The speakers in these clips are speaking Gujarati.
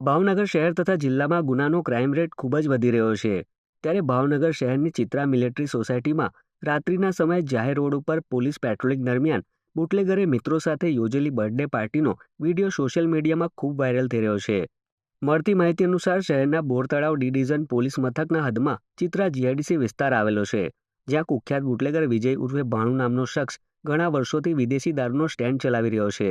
ભાવનગર શહેર તથા જિલ્લામાં ગુનાનો ક્રાઇમ રેટ ખૂબ જ વધી રહ્યો છે. ત્યારે ભાવનગર શહેરની ચિત્રા મિલિટરી સોસાયટીમાં રાત્રિના સમયે જાહેર રોડ ઉપર પોલીસ પેટ્રોલિંગ દરમિયાન બુટલેગરે મિત્રો સાથે યોજેલી બર્થડે પાર્ટીનો વીડિયો સોશિયલ મીડિયામાં ખૂબ વાયરલ થઈ રહ્યો છે. મળતી માહિતી અનુસાર શહેરના બોરતળાવ ડી ડિવિઝન પોલીસ મથકના હદમાં ચિત્રા જીઆઈડીસી વિસ્તાર આવેલો છે, જ્યાં કુખ્યાત બુટલેગર વિજય ઉર્ફે ભાણુ નામનો શખ્સ ઘણા વર્ષોથી વિદેશી દારૂનો સ્ટેન્ડ ચલાવી રહ્યો છે.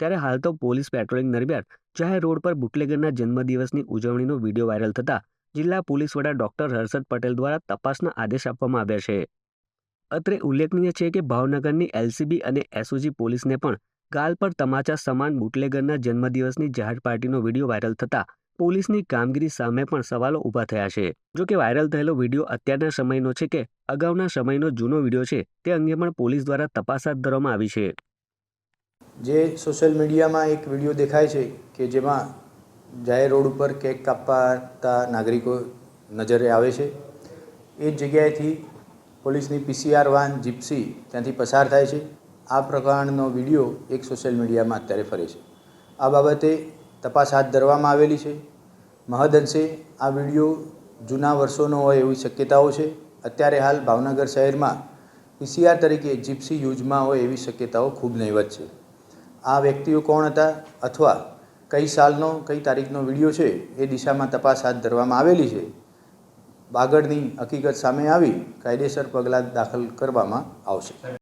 ત્યારે હાલ તો પોલીસ પેટ્રોલિંગ દરમિયાન જાહેર રોડ પર બુટલેગરના જન્મદિવસની ઉજવણીનો વીડિયો વાયરલ થતાં જિલ્લા પોલીસ વડા ડોક્ટર હર્ષદ પટેલ દ્વારા તપાસના આદેશ આપવામાં આવ્યા છે. અત્રે ઉલ્લેખનીય છે કે ભાવનગરની એલસીબી અને એસઓજી પોલીસને પણ ગાલ પર તમાચા સમાન બુટલેગરના જન્મદિવસની જાહેર પાર્ટીનો વીડિયો વાયરલ થતાં પોલીસની કામગીરી સામે પણ સવાલો ઊભા થયા છે. જો કે વાયરલ થયેલો વીડિયો અત્યારના સમયનો છે કે અગાઉના સમયનો જૂનો વીડિયો છે તે અંગે પણ પોલીસ દ્વારા તપાસ હાથ ધરવામાં આવી છે. જે સોશિયલ મીડિયામાં એક વીડિયો દેખાય છે કે જેમાં જાહેર રોડ ઉપર કેક કાપતા નાગરિકો નજરે આવે છે. એ જ જગ્યાએથી પોલીસની પીસીઆર વાન જીપ્સી ત્યાંથી પસાર થાય છે. આ પ્રકારનો વીડિયો એક સોશિયલ મીડિયામાં અત્યારે ફરે છે. આ બાબતે તપાસ હાથ ધરવામાં આવેલી છે. મહદઅંશે આ વીડિયો જૂના વર્ષોનો હોય એવી શક્યતાઓ છે. અત્યારે હાલ ભાવનગર શહેરમાં પીસીઆર તરીકે જીપ્સી યુઝમાં હોય એવી શક્યતાઓ ખૂબ નહીવત છે. આ વ્યક્તિઓ કોણ હતા અથવા કઈ સાલનો, કઈ તારીખનો વીડિયો છે એ દિશામાં તપાસ હાથ ધરવામાં આવેલી છે? આગળની હકીકત સામે આવી કાયદેસર પગલાં દાખલ કરવામાં આવશે.